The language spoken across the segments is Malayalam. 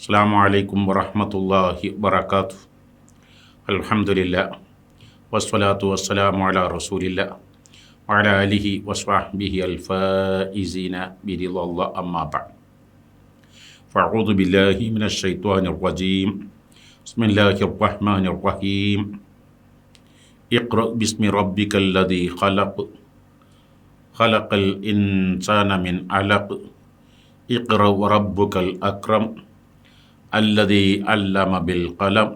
അസ്സാം വലൈക്കും വറഹമത്തല്ലാഹി വബർക്കാത്തു അൽഹംദുലില്ല വസ്സലാത്തു വസ്സലാമു അലാ റസൂലില്ല വഅല അലിഹി വസ്വഹ്ബിഹി അൽഫായിസീന ബിരിളല്ലാ അമ്മാ ബഅദ് فأعوذ بالله من الشيطان الرجيم بسم الله الرحمن الرحيم اقرأ باسم ربك الذي خلق خلق الإنسان من علق اقرأ وربك الأكرم الذي علم بالقلم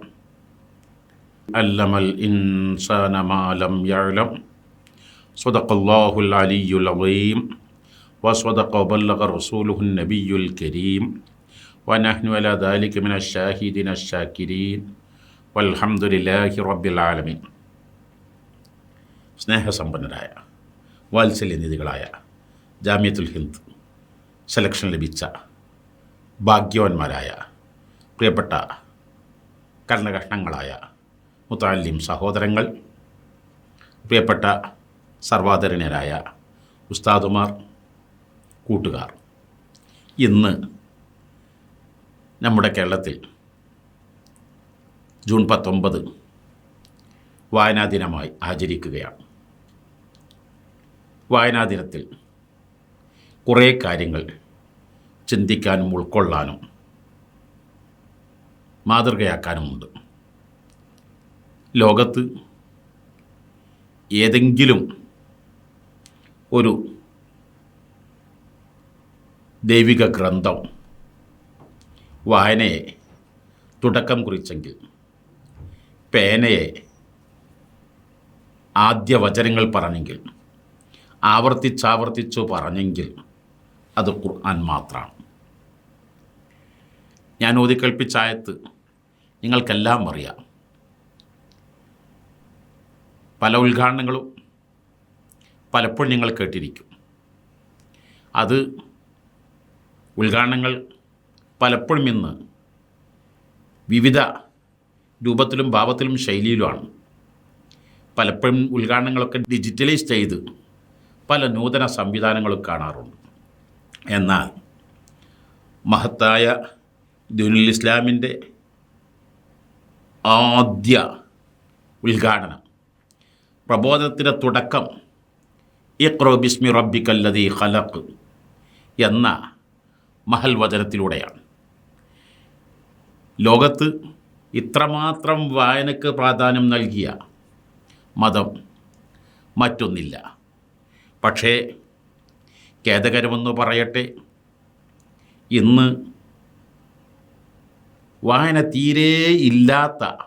علم الإنسان ما لم يعلم صدق الله العلي العظيم وصدق وبلغ رسوله النبي الكريم ونحن على ذلك من الشاهدين الشاكرين والحمد لله رب العالمين സ്നേഹസമ്പന്നരായ വാത്സല്യനിധികളായ ജാമ്യത്തുൽ ഹിന്ദ് സെലക്ഷൻ ലഭിച്ച ഭാഗ്യവാന്മാരായ പ്രിയപ്പെട്ട കർണകഷ്ണങ്ങളായ മുത്താലിം സഹോദരങ്ങൾ പ്രിയപ്പെട്ട സർവാദരണീയരായ ഉസ്താദുമാർ കൂട്ടുകാർ. ഇന്ന് നമ്മുടെ കേരളത്തിൽ ജൂൺ പത്തൊമ്പത് വായനാ ദിനമായി ആചരിക്കുകയാണ്. വായനാ ദിനത്തിൽ കുറേ കാര്യങ്ങൾ ചിന്തിക്കാനും ഉൾക്കൊള്ളാനും മാതൃകയാക്കാനുമുണ്ട്. ലോകത്ത് ഏതെങ്കിലും ഒരു ദൈവിക ഗ്രന്ഥം വായനയെ തുടക്കം കുറിച്ചെങ്കിൽ പേനയെ ആദ്യ വചനങ്ങൾ പറഞ്ഞെങ്കിൽ ആവർത്തിച്ചാവർത്തിച്ചു പറഞ്ഞെങ്കിൽ അത് ഖുർആൻ മാത്രമാണ് ഞാൻ ഓതിക്കൽപ്പിച്ച ആയത്ത് നിങ്ങൾക്കെല്ലാം അറിയാം. പല ഉദ്ഘാടനങ്ങളും പലപ്പോഴും നിങ്ങൾ കേട്ടിരിക്കും. അത് ഉദ്ഘാടനങ്ങൾ പലപ്പോഴും ഇന്ന് വിവിധ രൂപത്തിലും ഭാവത്തിലും ശൈലിയിലുമാണ്. പലപ്പോഴും ഉദ്ഘാടനങ്ങളൊക്കെ ഡിജിറ്റലൈസ് ചെയ്ത് പല നൂതന സംവിധാനങ്ങളും കാണാറുണ്ട്. എന്നാൽ മഹത്തായ ദുനുൽ ഇസ്ലാമിന്റെ ആദ്യ ഉദ്ഘാടനം. പ്രബോധനത്തിന്റെ തുടക്കം ഇഖ്റോ ബിസ്മി റബ്ബിക്കല്ലതി ഖലഖ് എന്ന മഹൽ വചനത്തിലൂടെയാണ്. ലോകത്ത് ഇത്രമാത്രം വായനയ്ക്ക് പ്രാധാന്യം നൽകിയ മതം മറ്റൊന്നില്ല. പക്ഷേ ഖേദകരമെന്ന് പറയട്ടെ ഇന്ന് വായന തീരെ ഇല്ലാത്ത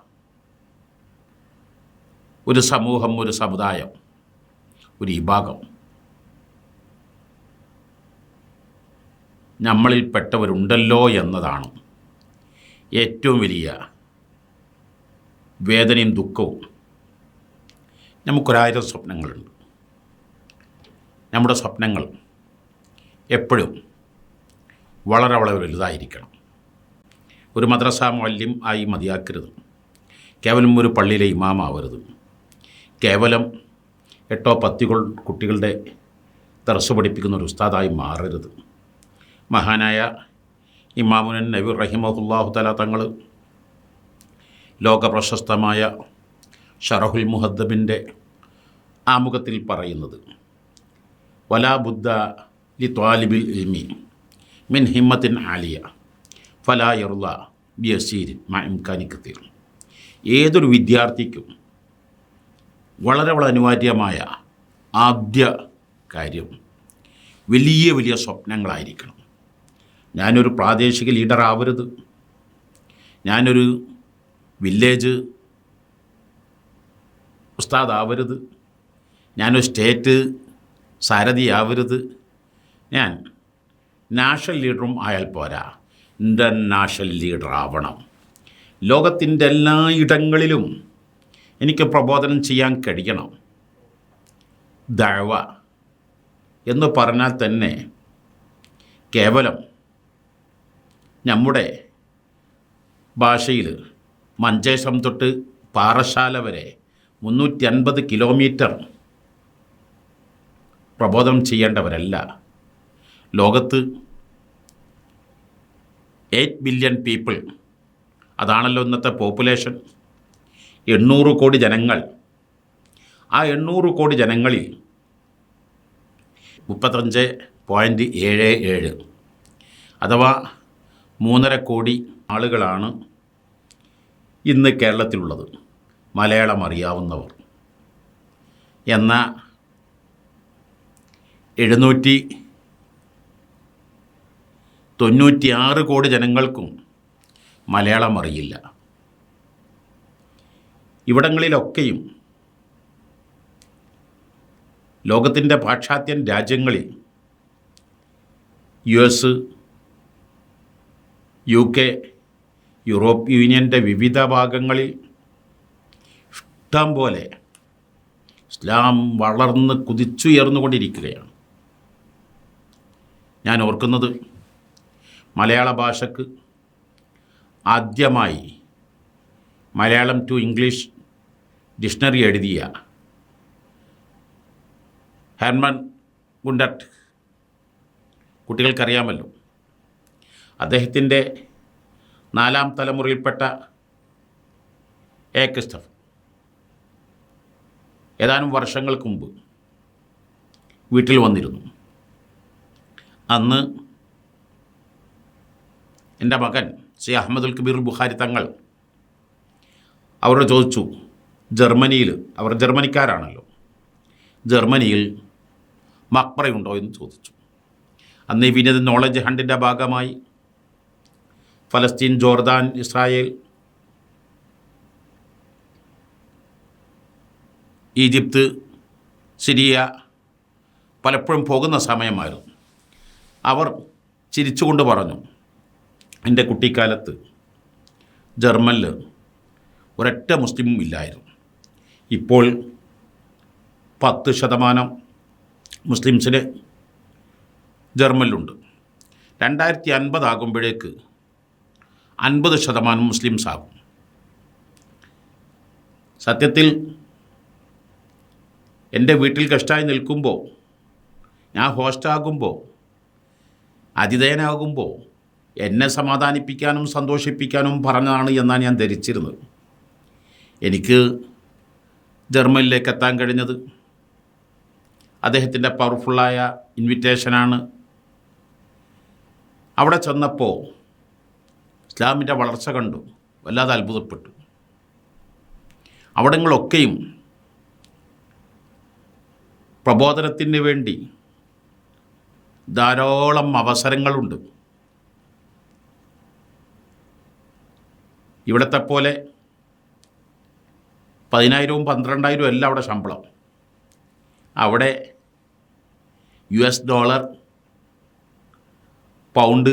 ഒരു സമൂഹം ഒരു സമുദായം ഒരു വിഭാഗം. നമ്മളിൽപ്പെട്ടവരുണ്ടല്ലോ എന്നതാണ് ഏറ്റവും വലിയ വേദനയും ദുഃഖവും. നമുക്കൊരായിരം സ്വപ്നങ്ങളുണ്ട്. നമ്മുടെ സ്വപ്നങ്ങൾ എപ്പോഴും വളരെ വളരെ വലുതായിരിക്കണം. ഒരു മദ്രസ മൂല്യം ആയി മതിയാക്കരുത്. കേവലം ഒരു പള്ളിയിലെ ഇമാമാവരുത്. കേവലം എട്ടോ പത്തികൾ കുട്ടികളുടെ തെറസ് പഠിപ്പിക്കുന്ന ഒരു ഉസ്താദായി മാറരുത്. മഹാനായ ഇമാമുനൻ നബി റഹിമഹുല്ലാഹു തല തങ്ങൾ ലോകപ്രശസ്തമായ ഷറഹുൽ മുഹദ്ദബിന്റെ ആമുഖത്തിൽ പറയുന്നത് വലാ ബുദ്ധ ലി ത്വാലിബിൽ ഇൽമി മിൻ ഹിമ്മത്തിൻ ആലിയ. ഫലായറുള്ള ബി മാ ഇംകാനി കത്തീർ ഏതൊരു വിദ്യാർത്ഥിക്കും വളരെ വളരെ അനിവാര്യമായ ആദ്യ കാര്യം വലിയ വലിയ സ്വപ്നങ്ങളായിരിക്കണം. ഞാനൊരു പ്രാദേശിക ലീഡർ ആവരുത്. ഞാനൊരു വില്ലേജ് ഉസ്താദ് ആവരുത്. ഞാനൊരു സ്റ്റേറ്റ് സാരഥിയാവരുത്. ഞാൻ നാഷണൽ ലീഡറും ആയാൽ പോരാ. ഇന്റർനാഷണൽ ലീഡർ ആവണം. ലോകത്തിന്റെ എല്ലാ ഇടങ്ങളിലും എനിക്ക് പ്രബോധനം ചെയ്യാൻ കഴിയണം. ദഴവ എന്ന് പറഞ്ഞാൽ തന്നെ കേവലം നമ്മുടെ ഭാഷയിൽ മഞ്ചേശം തൊട്ട് പാറശാല വരെ മുന്നൂറ്റി അൻപത് കിലോമീറ്റർ പ്രബോധനം ചെയ്യേണ്ടവരല്ല. ലോകത്ത് എയ്റ്റ് ബില്യൺ പീപ്പിൾ. അതാണല്ലോ ഇന്നത്തെ പോപ്പുലേഷൻ. എണ്ണൂറ് കോടി ജനങ്ങൾ. ആ എണ്ണൂറ് കോടി ജനങ്ങളിൽ മുപ്പത്തഞ്ച് പോയിന്റ് ഏഴ് ഏഴ് അഥവാ മൂന്നര കോടി ആളുകളാണ് ഇന്ന് കേരളത്തിലുള്ളത്. മലയാളം അറിയാവുന്നവർ. എന്ന എഴുന്നൂറ്റി തൊണ്ണൂറ്റിയാറ് കോടി ജനങ്ങൾക്കും മലയാളം അറിയില്ല. ഇവിടങ്ങളിലൊക്കെയും ലോകത്തിന്റെ പാശ്ചാത്യൻ രാജ്യങ്ങളിൽ U S U K Europe യൂണിയന്റെ വിവിധ ഭാഗങ്ങളിൽ ഇഷ്ടം പോലെ ഇസ്ലാം വളർന്ന് കുതിച്ചുയർന്നുകൊണ്ടിരിക്കുകയാണ്. ഞാൻ ഓർക്കുന്നത് മലയാള ഭാഷക്ക് ആദ്യമായി മലയാളം ടു ഇംഗ്ലീഷ് ഡിക്ഷണറി എഴുതിയ ഹെർമൻ ഗുണ്ടട്ട് കുട്ടികൾക്കറിയാമല്ലോ. അദ്ദേഹത്തിന്റെ നാലാം തലമുറയിൽപ്പെട്ട എ. ക്രിസ്റ്റഫ് ഏതാനും വർഷങ്ങൾക്ക് മുമ്പ് വീട്ടിൽ വന്നിരുന്നു. അന്ന് എന്റെ മകൻ ശ്രീ അഹമ്മദുൽ കബീർ ബുഖാരി തങ്ങൾ അവരോട് ചോദിച്ചു ജർമ്മനിയിൽ അവർ ജർമ്മനിക്കാരാണല്ലോ. ജർമ്മനിയിൽ മക്ബറയുണ്ടോ എന്ന് ചോദിച്ചു. അന്ന് ഈ വിനീത് നോളജ് ഹണ്ടിന്റെ ഭാഗമായി ഫലസ്തീൻ ജോർദാൻ ഇസ്രായേൽ ഈജിപ്ത് സിരിയ പലപ്പോഴും പോകുന്ന സമയമായിരുന്നു. അവർ ചിരിച്ചുകൊണ്ട് പറഞ്ഞു എന്റെ കുട്ടിക്കാലത്ത് ജർമ്മനിൽ ഒരൊറ്റ മുസ്ലിമും ഇല്ലായിരുന്നു. ഇപ്പോൾ പത്ത് ശതമാനം മുസ്ലിംസിന് ജർമ്മനിലുണ്ട്. രണ്ടായിരത്തി അൻപതാകുമ്പോഴേക്ക് അൻപത് ശതമാനം മുസ്ലിംസ് ആകും സത്യത്തിൽ എന്റെ വീട്ടിൽ കഷ്ടമായി നിൽക്കുമ്പോൾ ഞാൻ ഹോസ്റ്റാകുമ്പോൾ അതിഥേയനാകുമ്പോൾ എന്നെ സമാധാനിപ്പിക്കാനും സന്തോഷിപ്പിക്കാനും പറഞ്ഞതാണ് എന്നാണ് ഞാൻ ധരിച്ചിരുന്നത്. എനിക്ക് ജർമ്മനിലേക്ക് എത്താൻ കഴിഞ്ഞത് അദ്ദേഹത്തിന്റെ പവർഫുള്ളായ ഇൻവിറ്റേഷനാണ്. അവിടെ ചെന്നപ്പോൾ ഇസ്ലാമിന്റെ വളർച്ച കണ്ടു വല്ലാതെ അത്ഭുതപ്പെട്ടു. അവിടങ്ങളൊക്കെയും പ്രബോധനത്തിന് വേണ്ടി ധാരാളം അവസരങ്ങളുണ്ട്. ഇവിടത്തെ പോലെ പതിനായിരവും പന്ത്രണ്ടായിരവും എല്ലാം അവിടെ ശമ്പളം. അവിടെ U S dollar pound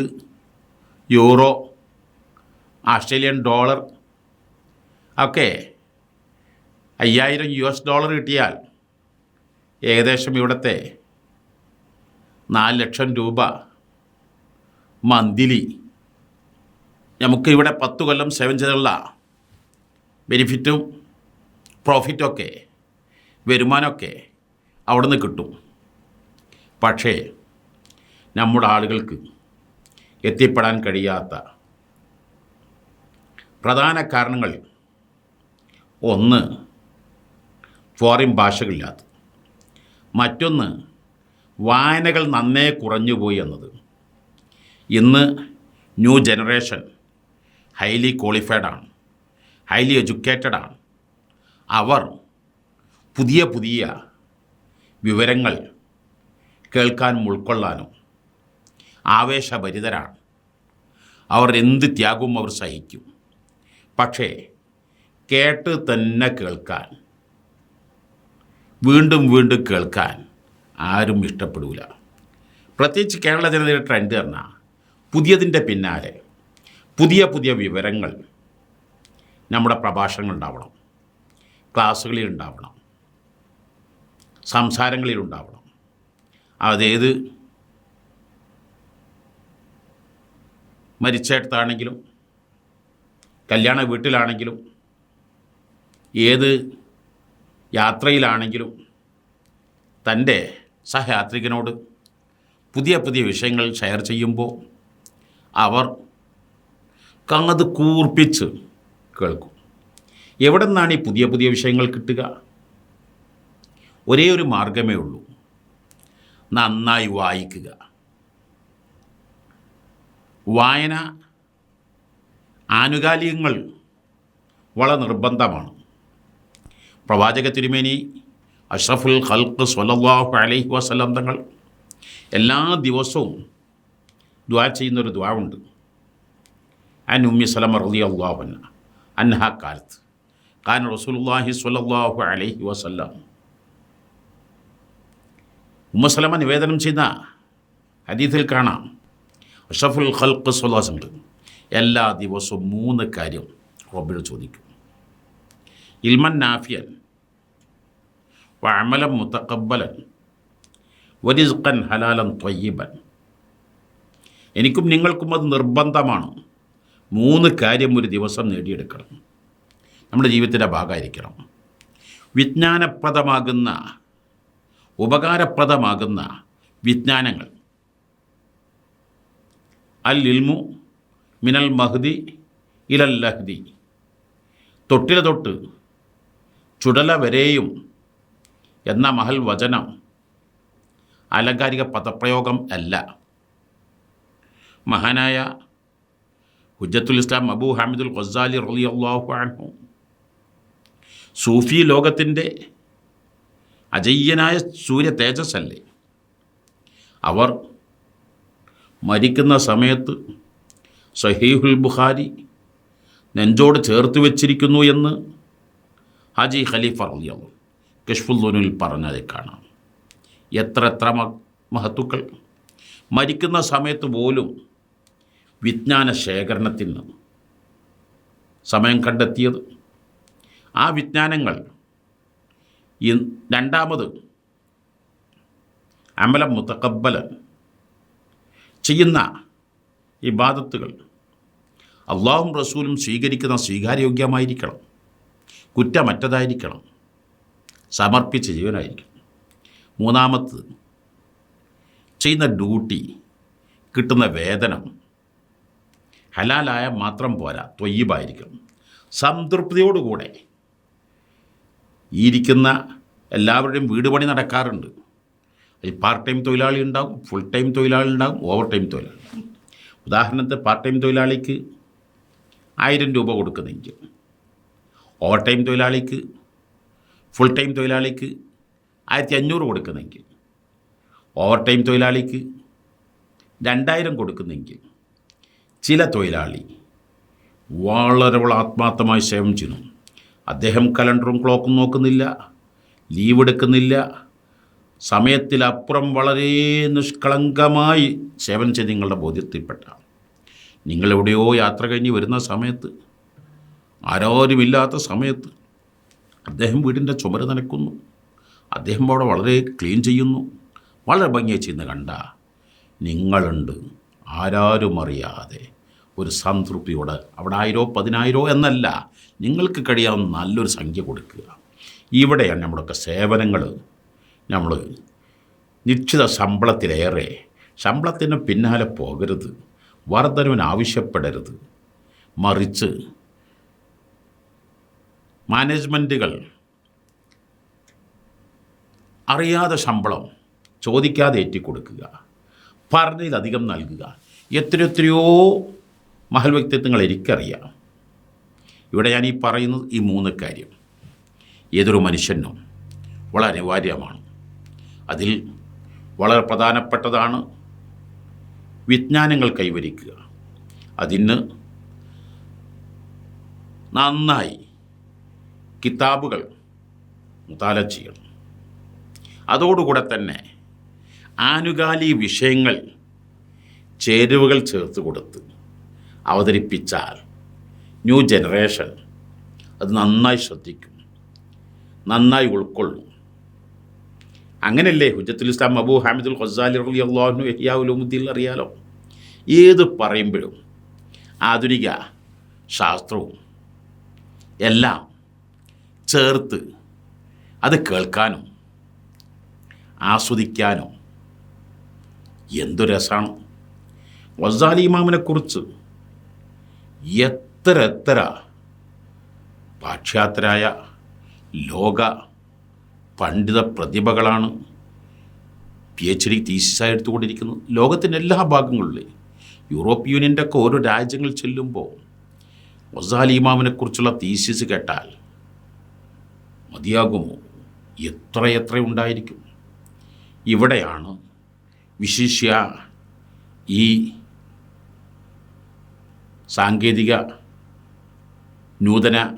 euro Australian dollar ഒക്കെ അയ്യായിരം യു എസ് ഡോളർ കിട്ടിയാൽ ഏകദേശം ഇവിടുത്തെ നാല് ലക്ഷം രൂപ മന്തിലി നമുക്ക് ഇവിടെ പത്ത് കൊല്ലം സേവൻ ചെയ്തുള്ള ബെനിഫിറ്റും പ്രോഫിറ്റൊക്കെ വരുമാനമൊക്കെ അവിടെ നിന്ന് കിട്ടും. പക്ഷേ നമ്മുടെ ആളുകൾക്ക് എത്തിപ്പെടാൻ കഴിയാത്ത പ്രധാന കാരണങ്ങൾ. ഒന്ന് ഫോറിൻ ഭാഷകളില്ലാത്ത. മറ്റൊന്ന് വായനകൾ നന്നേ കുറഞ്ഞുപോയി എന്നത്. ഇന്ന് ന്യൂ ജനറേഷൻ ഹൈലി ക്വാളിഫൈഡ് ആണ്. ഹൈലി എഡ്യൂക്കേറ്റഡ് ആണ്. അവർ പുതിയ പുതിയ വിവരങ്ങൾ കേൾക്കാനും ഉൾക്കൊള്ളാനും ആവേശഭരിതരാണ്. അവർ എന്ത് ത്യാഗവും അവർ സഹിക്കും. പക്ഷേ കേട്ട് തന്നെ കേൾക്കാൻ വീണ്ടും വീണ്ടും കേൾക്കാൻ ആരും ഇഷ്ടപ്പെടില്ല പ്രത്യേകിച്ച് കേരള ജനതയുടെ ട്രെൻഡ് പറഞ്ഞാൽ പുതിയതിന്റെ പിന്നാലെ പുതിയ പുതിയ വിവരങ്ങൾ നമ്മുടെ പ്രഭാഷണങ്ങൾ ഉണ്ടാവണം ക്ലാസ്സുകളിൽ ഉണ്ടാവണം സംസാരങ്ങളിൽ ഉണ്ടാവണം അതേത് മരിച്ചെടുത്താണെങ്കിലും കല്യാണ വീട്ടിലാണെങ്കിലും ഏത് യാത്രയിലാണെങ്കിലും തന്റെ സഹയാത്രികനോട് പുതിയ പുതിയ വിഷയങ്ങൾ ഷെയർ ചെയ്യുമ്പോൾ അവർ കാത് കൂർപ്പിച്ച് കേൾക്കും. എവിടെ നിന്നാണ് ഈ പുതിയ പുതിയ വിഷയങ്ങൾ കിട്ടുക? ഒരേ ഒരു മാർഗമേ ഉള്ളൂ. നന്നായി വായിക്കുക. വായന ആനുകാലികങ്ങൾ വളരെ നിർബന്ധമാണ്. പ്രവാചക തിരുമേനി അഷ്റഫുൽ ഖൽക്ക് സ്വല്ലല്ലാഹു അലൈഹി വസല്ലം തങ്ങൾ എല്ലാ ദിവസവും ദ്വാ ചെയ്യുന്നൊരു ദ്വാ ഉണ്ട്. അൻ ഉമ്മി സലമ റലി അള്ളാഹുന അൻഹ കാലത്ത് കാൻ റസൂലുള്ളാഹി സ്വല്ലല്ലാഹു അലൈഹി വസല്ലം ഉമ്മസലമ നിവേദനം ചെയ്യുന്ന അതീതിൽ കാണാം. അഷഫുൽ ഖൽക്ക് സ്വലാസങ്ങൾ എല്ലാ ദിവസവും മൂന്ന് കാര്യം റബ്ബിൽ ചോദിക്കും. ഇൽമൻ നാഫിയൻ വഅമലൻ മുത്തഖബ്ബലൻ വരിസ്ഖൻ ഹലാലൻ ത്വയ്യിബൻ. എനിക്കും നിങ്ങൾക്കും അത് നിർബന്ധമാണ്. മൂന്ന് കാര്യം ഒരു ദിവസം നേടിയെടുക്കണം. നമ്മുടെ ജീവിതത്തിന്റെ ഭാഗമായിരിക്കണം. വിജ്ഞാനപ്രദമാകുന്ന ഉപകാരപ്രദമാകുന്ന വിജ്ഞാനങ്ങൾ. അൽ ഇൽമു മിനൽ മഹ്ദി ഇലൽ ലഹ്ദി. തൊട്ടില തൊട്ട് ചുടല വരെയും എന്ന മഹൽ വചനം അലങ്കാരിക പദപ്രയോഗം അല്ല. മഹാനായ ഹുജ്ജത്തുൽ ഇസ്ലാം അബൂ ഹാമിദുൽ ഖസാലി റളിയല്ലാഹു അൻഹു. സൂഫി ലോകത്തിന്റെ അജയ്യനായ സൂര്യ തേജസ്സല്ലേ അവർ മരിക്കുന്ന സമയത്ത് സഹീഹുൽ ബുഖാരി നെഞ്ചോട് ചേർത്ത് വെച്ചിരിക്കുന്നു എന്ന് ഹാജി ഖലീഫ അറിയാവും കഷ്ഫുദ്ദൂനിൽ പറഞ്ഞത് കാണാം. എത്ര എത്ര മഹത്തുക്കൾ മരിക്കുന്ന സമയത്ത് പോലും വിജ്ഞാന ശേഖരണത്തിൽ നിന്ന് സമയം കണ്ടെത്തിയത്. ആ വിജ്ഞാനങ്ങൾ രണ്ടാമത് അമലം മുത്തക്കബലൻ ചെയ്യുന്ന ഇബാദത്തുകൾ അള്ളാഹും റസൂലും സ്വീകരിക്കുന്ന സ്വീകാര്യോഗ്യമായിരിക്കണം കുറ്റമറ്റതായിരിക്കണം. സമർപ്പിച്ച ജീവനായിരിക്കണം. മൂന്നാമത്തത് ചെയ്യുന്ന ഡ്യൂട്ടി കിട്ടുന്ന വേതനം ഹലാലായ മാത്രം പോരാ തൊയ്യബായിരിക്കണം സംതൃപ്തിയോടുകൂടെ ഇരിക്കുന്ന എല്ലാവരുടെയും വീട് പണി നടക്കാറുണ്ട്. പാർട്ട് ടൈം തൊഴിലാളി ഉണ്ടാകും ഫുൾ ടൈം തൊഴിലാളി ഉണ്ടാകും ഓവർ ടൈം തൊഴിലാളി ഉദാഹരണത്തിന് പാർട്ട് ടൈം തൊഴിലാളിക്ക് ആയിരം രൂപ കൊടുക്കുന്നെങ്കിൽ ഓവർ ടൈം തൊഴിലാളിക്ക് ഫുൾ ടൈം തൊഴിലാളിക്ക് ആയിരത്തി അഞ്ഞൂറ് കൊടുക്കുന്നെങ്കിൽ ഓവർ ടൈം തൊഴിലാളിക്ക് രണ്ടായിരം കൊടുക്കുന്നെങ്കിൽ ചില തൊഴിലാളി വളരെ ആത്മാർത്ഥമായി സേവം ചെയ്യുന്നു. അദ്ദേഹം കലണ്ടറും ക്ലോക്കും നോക്കുന്നില്ല ലീവ് എടുക്കുന്നില്ല. സമയത്തിലപ്പുറം വളരെ നിഷ്കളങ്കമായി സേവനം ചെയ്ത് നിങ്ങളുടെ ബോധ്യത്തിൽപ്പെട്ട നിങ്ങളെവിടെയോ യാത്ര കഴിഞ്ഞ് വരുന്ന സമയത്ത് ആരോരുമില്ലാത്ത സമയത്ത് അദ്ദേഹം വീടിന്റെ ചുമര് നനയ്ക്കുന്നു. അദ്ദേഹം അവിടെ വളരെ ക്ലീൻ ചെയ്യുന്നു. വളരെ ഭംഗിയായി ചെയ്യുന്ന കണ്ട നിങ്ങളുണ്ട്. ആരാരും അറിയാതെ ഒരു സംതൃപ്തിയോടെ. അവിടെ ആയിരോ പതിനായിരോ എന്നല്ല നിങ്ങൾക്ക് കഴിയാവുന്ന നല്ലൊരു സംഖ്യ കൊടുക്കുക. ഇവിടെയാണ് നമ്മുടെയൊക്കെ സേവനങ്ങൾ നമ്മൾ നിശ്ചിത ശമ്പളത്തിലേറെ ശമ്പളത്തിന് പിന്നാലെ പോകരുത്. വർധനവിന് ആവശ്യപ്പെടരുത്. മറിച്ച് മാനേജ്മെന്റുകൾ അറിയാതെ ശമ്പളം ചോദിക്കാതെ ഏറ്റിക്കൊടുക്കുക. പറഞ്ഞതിലധികം നൽകുക. എത്രയെത്രയോ എത്രയോ മഹൽ വ്യക്തിത്വങ്ങൾ എനിക്കറിയാം. ഇവിടെ ഞാൻ ഈ പറയുന്നത് ഈ മൂന്ന് കാര്യം. ഏതൊരു മനുഷ്യനും വളരെ അനിവാര്യമാണ്. അതിൽ വളരെ പ്രധാനപ്പെട്ടതാണ് വിജ്ഞാനങ്ങൾ കൈവരിക്കുക. അതിന് നന്നായി കിതാബുകൾ മുതാല ചെയ്യണം. അതോടുകൂടെ തന്നെ ആനുകാലിക വിഷയങ്ങൾ ചേരുവകൾ ചേർത്ത് കൊടുത്ത് അവതരിപ്പിച്ചാൽ ന്യൂ ജനറേഷൻ അത് നന്നായി ശ്രദ്ധിക്കും നന്നായി ഉൾക്കൊള്ളും. അങ്ങനെയല്ലേ ഹുജത്തുൽ ഇസ്ലാം അബൂ ഹാമിദുൽ ഖസാലി റലി അള്ളാഹു യഹിയാവുലുദ്ദീൻ അറിയാലോ? ഏത് പറയുമ്പോഴും ആധുനിക ശാസ്ത്രവും എല്ലാം ചേർത്ത് അത് കേൾക്കാനും ആസ്വദിക്കാനും എന്തു രസമാണ് വസാലി ഇമാമിനെക്കുറിച്ച് എത്ര എത്ര പാശ്ചാത്യരായ ലോക പണ്ഡിത പ്രതിഭകളാണ് പി എച്ച് ഡി തീസിസായി എടുത്തുകൊണ്ടിരിക്കുന്നത്. ലോകത്തിന്റെ എല്ലാ ഭാഗങ്ങളിലും യൂറോപ്പ് യൂണിയന്റെ ഒക്കെ ഓരോ രാജ്യങ്ങൾ ചെല്ലുമ്പോൾ മൊസാലി ഇമാമിനെക്കുറിച്ചുള്ള തീസിസ് കേട്ടാൽ മതിയാകുമോ? എത്ര എത്ര ഉണ്ടായിരിക്കും? ഇവിടെയാണ് വിശിഷ്യ ഈ സാങ്കേതിക നൂതന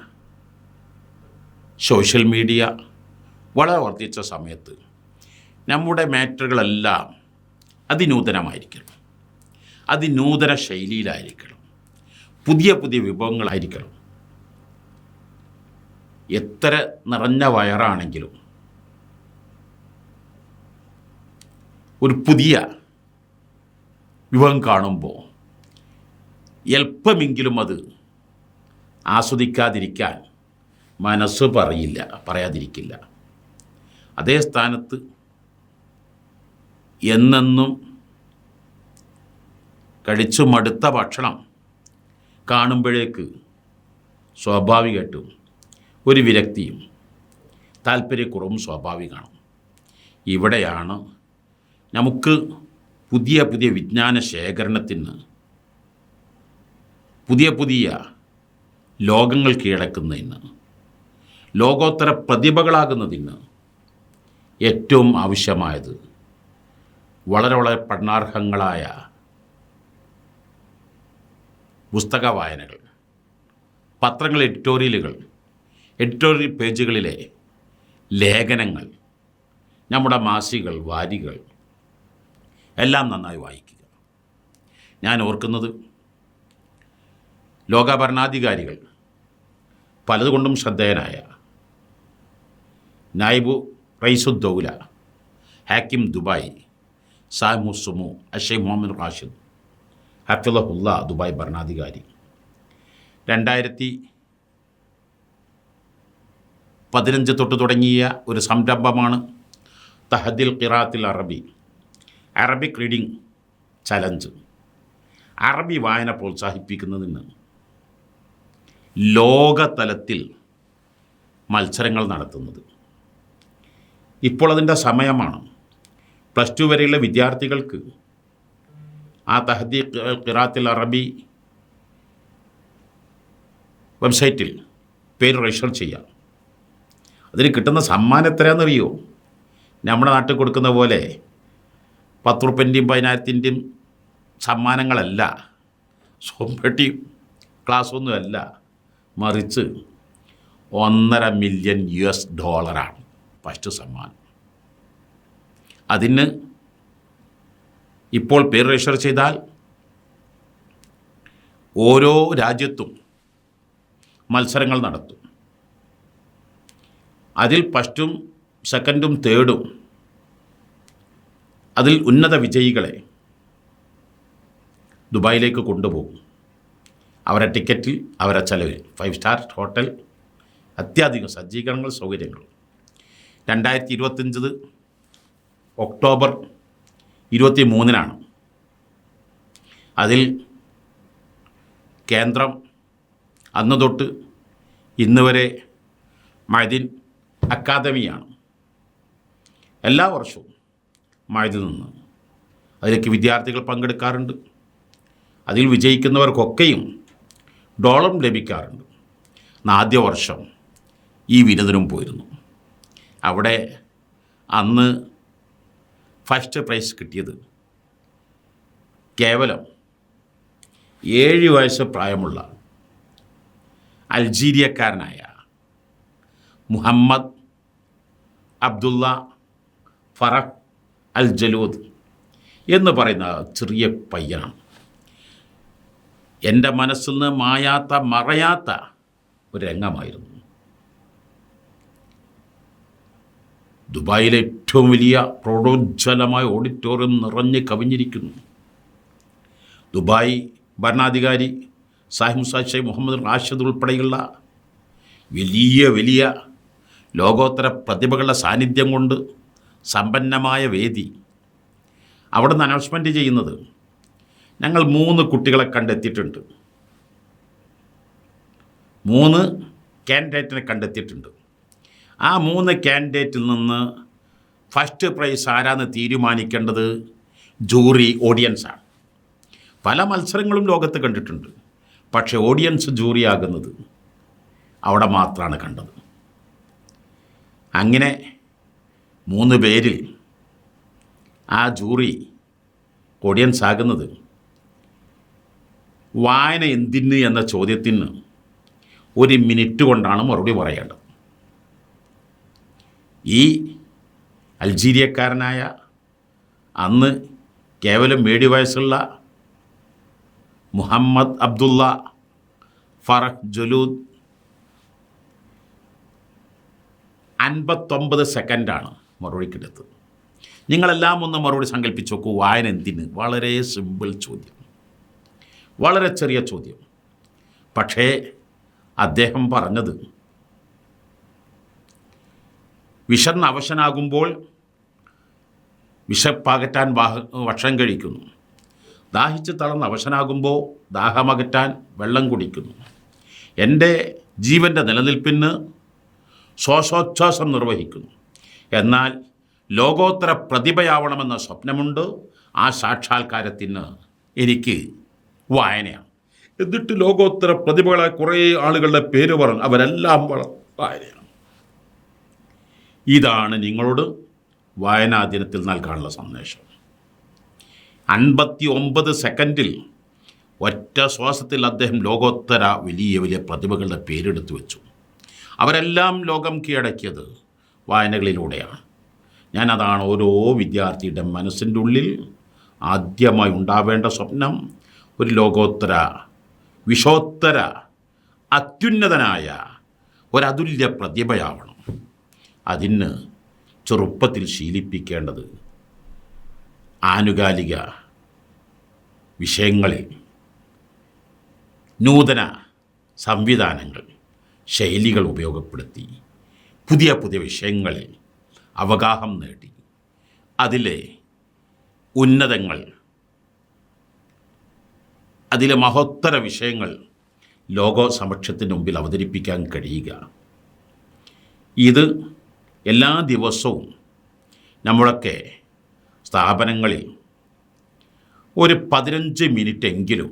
സോഷ്യൽ മീഡിയ വളരെ വർദ്ധിച്ച സമയത്ത് നമ്മുടെ മാറ്ററുകളെല്ലാം അതിനൂതനമായിരിക്കണം. അതിനൂതന ശൈലിയിലായിരിക്കണം. പുതിയ പുതിയ വിഭവങ്ങളായിരിക്കണം. എത്ര നിറഞ്ഞ വയറാണെങ്കിലും ഒരു പുതിയ വിഭവം കാണുമ്പോൾ അല്പമെങ്കിലും അത് ആസ്വദിക്കാതിരിക്കാൻ മനസ്സ് പറയില്ല പറയാതിരിക്കില്ല. അതേ സ്ഥാനത്ത് എന്നെന്നും കഴിച്ചു മടുത്ത ഭക്ഷണം കാണുമ്പോഴേക്ക് സ്വാഭാവികമായിട്ടും ഒരു വിരക്തിയും താല്പര്യക്കുറവും സ്വാഭാവികമാണ് ഇവിടെയാണ് നമുക്ക് പുതിയ പുതിയ വിജ്ഞാന ശേഖരണത്തിന് പുതിയ പുതിയ ലോകങ്ങൾ കീഴടക്കുന്നതിന് ലോകോത്തര പ്രതിഭകളാകുന്നതിന് ഏറ്റവും ആവശ്യമായത് വളരെ വളരെ പഠനാർഹങ്ങളായ പുസ്തക വായനകൾ പത്രങ്ങൾ എഡിറ്റോറിയലുകൾ എഡിറ്റോറിയൽ പേജുകളിലെ ലേഖനങ്ങൾ നമ്മുടെ മാസികൾ വാരികൾ എല്ലാം നന്നായി വായിക്കുക. ഞാൻ ഓർക്കുന്നത് ലോക ഭരണാധികാരികൾ പലതുകൊണ്ടും ശ്രദ്ധേയനായ നായിബു റൈസുദ്ദൗല ഹാക്കിം ദുബായ് സാമു സുമു അഷയ് മുഹമ്മദ് റാഷിദ് ഹഫിളഹുല്ല ദുബായ് ഭരണാധികാരി. രണ്ടായിരത്തി പതിനഞ്ച് തൊട്ട് തുടങ്ങിയ ഒരു സംരംഭമാണ് തഹദിൽ ഖിറാത്തിൽ അറബി അറബിക് റീഡിംഗ് ചലഞ്ച്. അറബി വായന പ്രോത്സാഹിപ്പിക്കുന്നതിന് ലോകതലത്തിൽ മത്സരങ്ങൾ നടത്തുന്നത്. ഇപ്പോൾ അതിന്റെ സമയമാണ്. പ്ലസ് ടു വരെയുള്ള വിദ്യാർത്ഥികൾക്ക് ആ തഹദി ഖിറാത്തിൽ അറബി വെബ്സൈറ്റിൽ പേര് രജിസ്റ്റർ ചെയ്യാം. അതിന് കിട്ടുന്ന സമ്മാനം എത്രയാണെന്നറിയോ? നമ്മുടെ നാട്ടിൽ കൊടുക്കുന്ന പോലെ പത്ത് റുപ്യന്റെയും പതിനായിരത്തിന്റെയും സമ്മാനങ്ങളല്ല. സോമ്പട്ടിയും ക്ലാസ്സൊന്നുമല്ല. മറിച്ച് ഒന്നര മില്യൺ യു എസ് ഡോളറാണ് ഫസ്റ്റ് സമ്മാനം. അതിന് ഇപ്പോൾ പേര് രജിസ്റ്റർ ചെയ്താൽ ഓരോ രാജ്യത്തും മത്സരങ്ങൾ നടത്തും. അതിൽ ഫസ്റ്റും സെക്കൻഡും തേർഡും അതിൽ ഉന്നത വിജയികളെ ദുബായിലേക്ക് കൊണ്ടുപോകും. അവരെ ടിക്കറ്റിൽ അവരെ ചെലവിൽ. ഫൈവ് സ്റ്റാർ ഹോട്ടൽ അത്യാധികം സജ്ജീകരണങ്ങൾ സൗകര്യങ്ങൾ. രണ്ടായിരത്തി ഇരുപത്തഞ്ചത് ഒക്ടോബർ ഇരുപത്തി മൂന്നിനാണ് അതിൽ കേന്ദ്രം അന്ന് തൊട്ട് ഇന്ന് വരെ മഴദിൻ അക്കാദമിയാണ്. എല്ലാ വർഷവും മഴതിൽ നിന്ന്. അതിലേക്ക് വിദ്യാർത്ഥികൾ പങ്കെടുക്കാറുണ്ട്. അതിൽ വിജയിക്കുന്നവർക്കൊക്കെയും ഡോളറും ലഭിക്കാറുണ്ട്. ആദ്യ വർഷം ഈ വിരുദ്ധനും പോയിരുന്നു. അവിടെ അന്ന് ഫസ്റ്റ് പ്രൈസ് കിട്ടിയത് കേവലം ഏഴ് വയസ്സ് പ്രായമുള്ള അൾജീരിയക്കാരനായ മുഹമ്മദ് അബ്ദുള്ള ഫറഖ് അൽ ജലൂദ് എന്ന് പറയുന്ന ചെറിയ പയ്യനാണ്. എന്റെ മനസ്സിൽ നിന്ന് മായാത്ത മറയാത്ത ഒരു രംഗമായിരുന്നു. ദുബായിലെ ഏറ്റവും വലിയ പ്രൗഢോജ്വലമായ ഓഡിറ്റോറിയം നിറഞ്ഞ് കവിഞ്ഞിരിക്കുന്നു. ദുബായ് ഭരണാധികാരി സാഹിബ് സാഷെ മുഹമ്മദ് റാഷിദ് ഉൾപ്പെടെയുള്ള വലിയ വലിയ ലോകോത്തര പ്രതിഭകളുടെ സാന്നിധ്യം കൊണ്ട് സമ്പന്നമായ വേദി. അവിടുന്ന് അനൗൺസ്മെന്റ് ചെയ്യുന്നത് ഞങ്ങൾ മൂന്ന് കുട്ടികളെ കണ്ടെത്തിയിട്ടുണ്ട്. മൂന്ന് കാൻഡിഡേറ്റിനെ കണ്ടെത്തിയിട്ടുണ്ട്. ആ മൂന്ന് കാൻഡിഡേറ്റിൽ നിന്ന് ഫസ്റ്റ് പ്രൈസ് ആരാന്ന് തീരുമാനിക്കേണ്ടത് ജൂറി ഓഡിയൻസാണ് പല മത്സരങ്ങളും ലോകത്ത് കണ്ടിട്ടുണ്ട്. പക്ഷേ ഓഡിയൻസ് ജൂറിയാകുന്നത് അവിടെ മാത്രമാണ് കണ്ടത്. അങ്ങനെ മൂന്ന് പേരിൽ ആ ജൂറി ഓഡിയൻസ് ആകുന്നത് വായന എന്തിന് എന്ന ചോദ്യത്തിന് ഒരു മിനിറ്റ് കൊണ്ടാണ് മറുപടി പറയേണ്ടത്. ഈ അൾജീരിയക്കാരനായ അന്ന് കേവലം ഏഴ് വയസ്സുള്ള മുഹമ്മദ് അബ്ദുള്ള ഫറഖ് ജലൂദ് അൻപത്തൊമ്പത് സെക്കൻഡാണ് മറുപടിക്കെടുത്തത് നിങ്ങളെല്ലാം ഒന്ന് മറുപടി സങ്കല്പിച്ച് നോക്കൂ വായന എന്തിന്? വളരെ സിമ്പിൾ ചോദ്യം. വളരെ ചെറിയ ചോദ്യം. പക്ഷേ അദ്ദേഹം പറഞ്ഞത് വിശന്ന് അവശനാകുമ്പോൾ വിശപ്പകറ്റാൻ ഭക്ഷണം കഴിക്കുന്നു. ദാഹിച്ച് തളർന്ന് അവശനാകുമ്പോൾ ദാഹമകറ്റാൻ വെള്ളം കുടിക്കുന്നു. എന്റെ ജീവന്റെ നിലനിൽപ്പിന് ശ്വാസോച്ഛ്വാസം നിർവഹിക്കുന്നു. എന്നാൽ ലോകോത്തര പ്രതിഭയാവണമെന്ന സ്വപ്നമുണ്ട്. ആ സാക്ഷാത്കാരത്തിന് എനിക്ക് വായനയാണ്. എന്നിട്ട് ലോകോത്തര പ്രതിഭകളെ കുറേ ആളുകളുടെ പേര് പറഞ്ഞു അവരെല്ലാം വായനയാണ്. ഇതാണ് നിങ്ങളോട് വായനാ ദിനത്തിൽ നൽകാനുള്ള സന്ദേശം. അൻപത്തി ഒമ്പത് സെക്കൻഡിൽ ഒറ്റ ശ്വാസത്തിൽ അദ്ദേഹം ലോകോത്തര വലിയ വലിയ പ്രതിഭകളുടെ പേരെടുത്തു വെച്ചു. അവരെല്ലാം ലോകം കീഴടക്കിയത് വായനകളിലൂടെയാണ്. ഞാനതാണ് ഓരോ വിദ്യാർത്ഥിയുടെ മനസ്സിന്റെ ഉള്ളിൽ ആദ്യമായി ഉണ്ടാവേണ്ട സ്വപ്നം ഒരു ലോകോത്തര വിശോത്തര അത്യുന്നതനായ ഒരതുല്യ പ്രതിഭയാവണം. അതിന് ചെറുപ്പത്തിൽ ശീലിപ്പിക്കേണ്ടത് ആനുകാലിക വിഷയങ്ങളിൽ നൂതന സംവിധാനങ്ങൾ ശൈലികൾ ഉപയോഗപ്പെടുത്തി പുതിയ പുതിയ വിഷയങ്ങളിൽ അവഗാഹം നേടി. അതിലെ ഉന്നതങ്ങൾ അതിലെ മഹോത്തര വിഷയങ്ങൾ ലോക സമക്ഷത്തിന് മുമ്പിൽ അവതരിപ്പിക്കാൻ കഴിയുക. ഇത് എല്ലാ ദിവസവും നമ്മളൊക്കെ സ്ഥാപനങ്ങളിൽ ഒരു പതിനഞ്ച് മിനിറ്റ് എങ്കിലും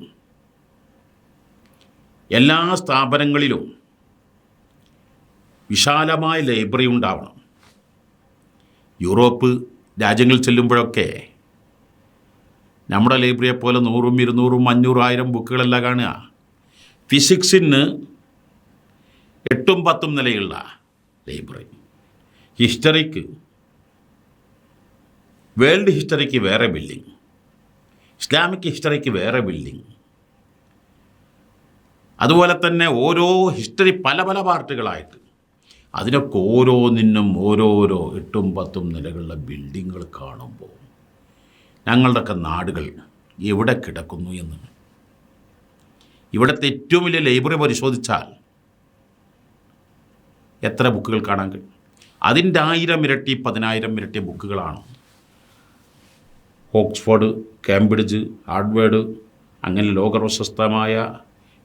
എല്ലാ സ്ഥാപനങ്ങളിലും വിശാലമായ ലൈബ്രറി ഉണ്ടാവണം. യൂറോപ്പ് രാജ്യങ്ങളിൽ ചെല്ലുമ്പോഴൊക്കെ നമ്മുടെ ലൈബ്രറിയെ പോലെ നൂറും ഇരുന്നൂറും അഞ്ഞൂറും ആയിരം ബുക്കുകളല്ല കാണുക. ഫിസിക്സിന് എട്ടും പത്തും നിലയുള്ള ലൈബ്രറി. ഹിസ്റ്ററിക്ക് വേൾഡ് ഹിസ്റ്ററിക്ക് വേറെ ബിൽഡിംഗ്. ഇസ്ലാമിക് ഹിസ്റ്ററിക്ക് വേറെ ബിൽഡിംഗ്. അതുപോലെ തന്നെ ഓരോ ഹിസ്റ്ററി പല പല പാർട്ടുകളായിട്ട്. അതിനൊക്കെ ഓരോന്നിനും ഓരോരോ എട്ടും പത്തും നിലകളുള്ള ബിൽഡിങ്ങുകൾ കാണുമ്പോൾ ഞങ്ങളുടെയൊക്കെ നാടുകൾ എവിടെ കിടക്കുന്നു എന്ന്. ഇവിടുത്തെ ഏറ്റവും വലിയ ലൈബ്രറി പരിശോധിച്ചാൽ എത്ര ബുക്കുകൾ കാണാൻ കഴിയും? അതിന്റെ ആയിരം ഇരട്ടി പതിനായിരം ഇരട്ടി ബുക്കുകളാണ്. ഓക്സ്ഫോർഡ് കേംബ്രിഡ്ജ് ഹാർഡ്വേർഡ് അങ്ങനെ ലോകപ്രശസ്തമായ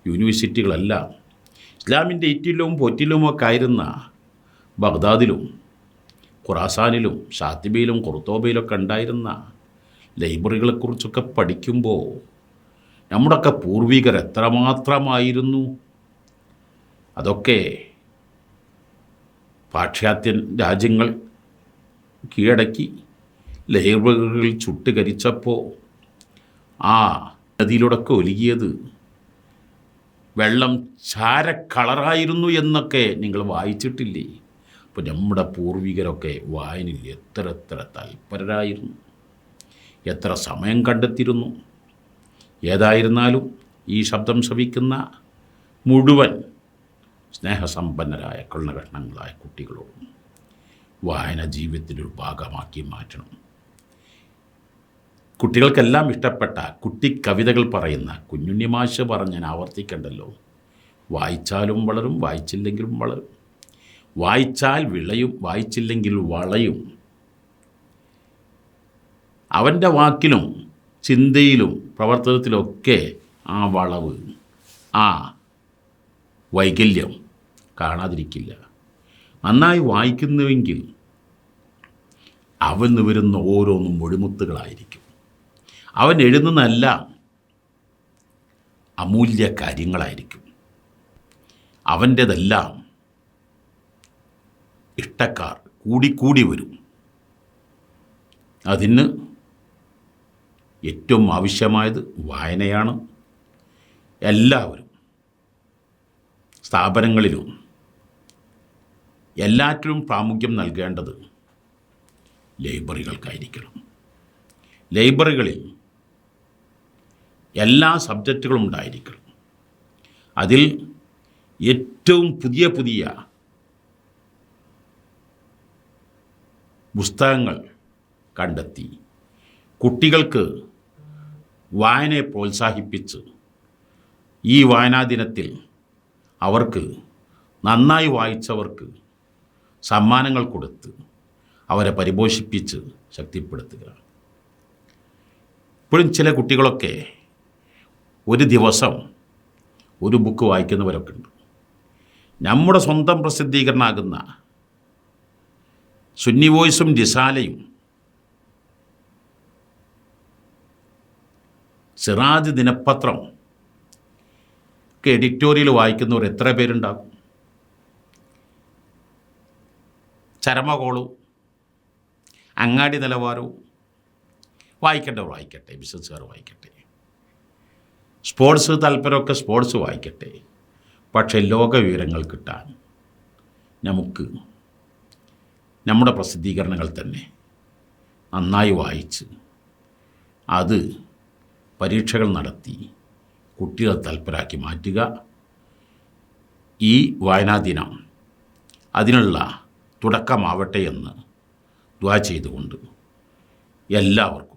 യൂണിവേഴ്സിറ്റികളെല്ലാം ഇസ്ലാമിന്റെ ഇറ്റിലും പൊറ്റിലുമൊക്കെ ആയിരുന്ന ബഗ്ദാദിലും ഖുറാസാനിലും ഷാത്തിബയിലും കുർത്തോബയിലൊക്കെ ഉണ്ടായിരുന്ന ലൈബ്രറികളെക്കുറിച്ചൊക്കെ പഠിക്കുമ്പോൾ നമ്മുടെയൊക്കെ പൂർവികർ എത്രമാത്രമായിരുന്നു? അതൊക്കെ പാശ്ചാത്യൻ രാജ്യങ്ങൾ കീഴടക്കി ലൈബ്രറികളിൽ ചുട്ടുകരിച്ചപ്പോൾ ആ നദിയിലൂടെയൊക്കെ ഒലുകിയത് വെള്ളം ചാര കളറായിരുന്നു എന്നൊക്കെ നിങ്ങൾ വായിച്ചിട്ടില്ലേ? അപ്പോൾ നമ്മുടെ പൂർവികരൊക്കെ വായനയിൽ എത്ര എത്ര തൽപരരായിരുന്നു. എത്ര സമയം കണ്ടെത്തിയിരുന്നു? ഏതായിരുന്നാലും ഈ ശബ്ദം ശ്രവിക്കുന്ന മുഴുവൻ സ്നേഹസമ്പന്നരായ കണ്ണകഷ്ണങ്ങളായ കുട്ടികളോടും വായന ജീവിതത്തിന്റെ ഒരു ഭാഗമാക്കി മാറ്റണം. കുട്ടികൾക്കെല്ലാം ഇഷ്ടപ്പെട്ട കുട്ടി കവിതകൾ പറയുന്ന കുഞ്ഞുണ്ണിമാശ് പറഞ്ഞ് ഞാൻ ആവർത്തിക്കണ്ടല്ലോ. വായിച്ചാലും വളരും വായിച്ചില്ലെങ്കിലും വളരും. വായിച്ചാൽ വിളയും വായിച്ചില്ലെങ്കിൽ വളയും. അവന്റെ വാക്കിലും ചിന്തയിലും പ്രവർത്തനത്തിലൊക്കെ ആ വളവ് ആ വൈകല്യം കാണാതിരിക്കില്ല. നന്നായി വായിക്കുന്നുവെങ്കിൽ അവന് വരുന്ന ഓരോന്നും ഒഴിമുത്തുകളായിരിക്കും അവൻ എഴുതുന്നതെല്ലാം അമൂല്യ കാര്യങ്ങളായിരിക്കും. അവന്റെതെല്ലാം ഇഷ്ടക്കാർ കൂടിക്കൂടി വരും. അതിന് ഏറ്റവും ആവശ്യമായത് വായനയാണ്. എല്ലാവരും സ്ഥാപനങ്ങളിലും എല്ലാറ്റിലും പ്രാമുഖ്യം നൽകേണ്ടത് ലൈബ്രറികൾക്കായിരിക്കണം. ലൈബ്രറികളിൽ എല്ലാ സബ്ജക്റ്റുകളും ഉണ്ടായിരിക്കണം. അതിൽ ഏറ്റവും പുതിയ പുതിയ പുസ്തകങ്ങൾ കണ്ടെത്തി കുട്ടികൾക്ക് വായനയെ പ്രോത്സാഹിപ്പിച്ച്. ഈ വായനാ ദിനത്തിൽ അവർക്ക് നന്നായി വായിച്ചവർക്ക് സമ്മാനങ്ങൾ കൊടുത്ത് അവരെ പരിപോഷിപ്പിച്ച് ശക്തിപ്പെടുത്തുക. ഇപ്പോഴും ചില കുട്ടികളൊക്കെ ഒരു ദിവസം ഒരു ബുക്ക് വായിക്കുന്നവരൊക്കെ ഉണ്ട്. നമ്മുടെ സ്വന്തം പ്രസിദ്ധീകരണമാകുന്ന സുന്നി വോയിസും രിസാലയും സിറാജ് ദിനപത്രം. ഒക്കെ എഡിറ്റോറിയൽ വായിക്കുന്നവർ എത്ര പേരുണ്ടാകും? ചരമകോളു അങ്ങാടി നിലവാരവും വായിക്കേണ്ടവർ വായിക്കട്ടെ ബിസിനസ്സുകാർ വായിക്കട്ടെ. സ്പോർട്സ് താല്പര്യമൊക്കെ സ്പോർട്സ് വായിക്കട്ടെ. പക്ഷേ ലോക വിവരങ്ങൾ കിട്ടാൻ നമുക്ക് നമ്മുടെ പ്രസിദ്ധീകരണങ്ങൾ തന്നെ നന്നായി വായിച്ച് അത് പരീക്ഷകൾ നടത്തി കുട്ടികളെ തൽപരാക്കി മാറ്റുക ഈ വായനാ ദിനം അതിനുള്ള തുടക്കമാവട്ടെ എന്ന് ദ്വാ ചെയ്തുകൊണ്ട് എല്ലാവർക്കും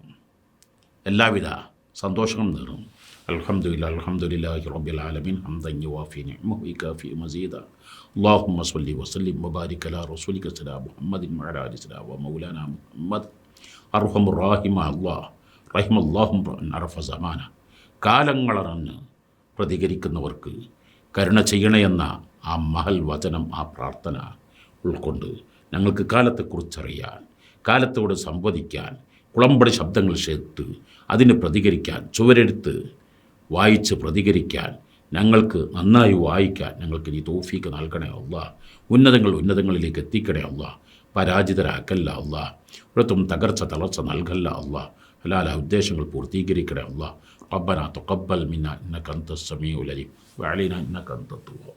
എല്ലാവിധ സന്തോഷങ്ങളും നേറും അൽഹംദുലില്ലാ അൽഹംദുലില്ലാഹി റബ്ബിൽ ആലമീൻ ഹംദൻ യുവാഫി നിഅമഹു വകാഫി മസീദ اللهم صل وسلم وبارك على رسولك سيدنا محمد وعلى آله سيدنا ومولانا محمد അർഹം റാഹിമ അള്ളാഹ് റഹിം അള്ളാഹും അറഫ സമാന. കാലങ്ങളറിഞ്ഞ് പ്രതികരിക്കുന്നവർക്ക് കരുണ ചെയ്യണമെന്ന ആ മഹൽ വചനം ആ പ്രാർത്ഥന ഉൾക്കൊണ്ട് ഞങ്ങൾക്ക് കാലത്തെക്കുറിച്ചറിയാൻ കാലത്തോട് സംവദിക്കാൻ കുളമ്പടി ശബ്ദങ്ങൾ ചേർത്ത് അതിന് പ്രതികരിക്കാൻ ചുവരെടുത്ത് വായിച്ച് പ്രതികരിക്കാൻ ഞങ്ങൾക്ക് നന്നായി വായിക്കാൻ ഞങ്ങൾക്ക് ഈ തോഫീക്ക് നൽകണേ അല്ല ഉന്നതങ്ങൾ ഉന്നതങ്ങളിലേക്ക് എത്തിക്കണേ അല്ല പരാജിതരാക്കല്ല അല്ല ഒരത്തും തകർച്ച തളർച്ച നൽകല്ല അല്ല لا ఉద్దేశం పూర్తీకరి ఇక్కడ الله ربنا تقبل منا إنك أنت السميع العليم وعلينا إنك أنت التواب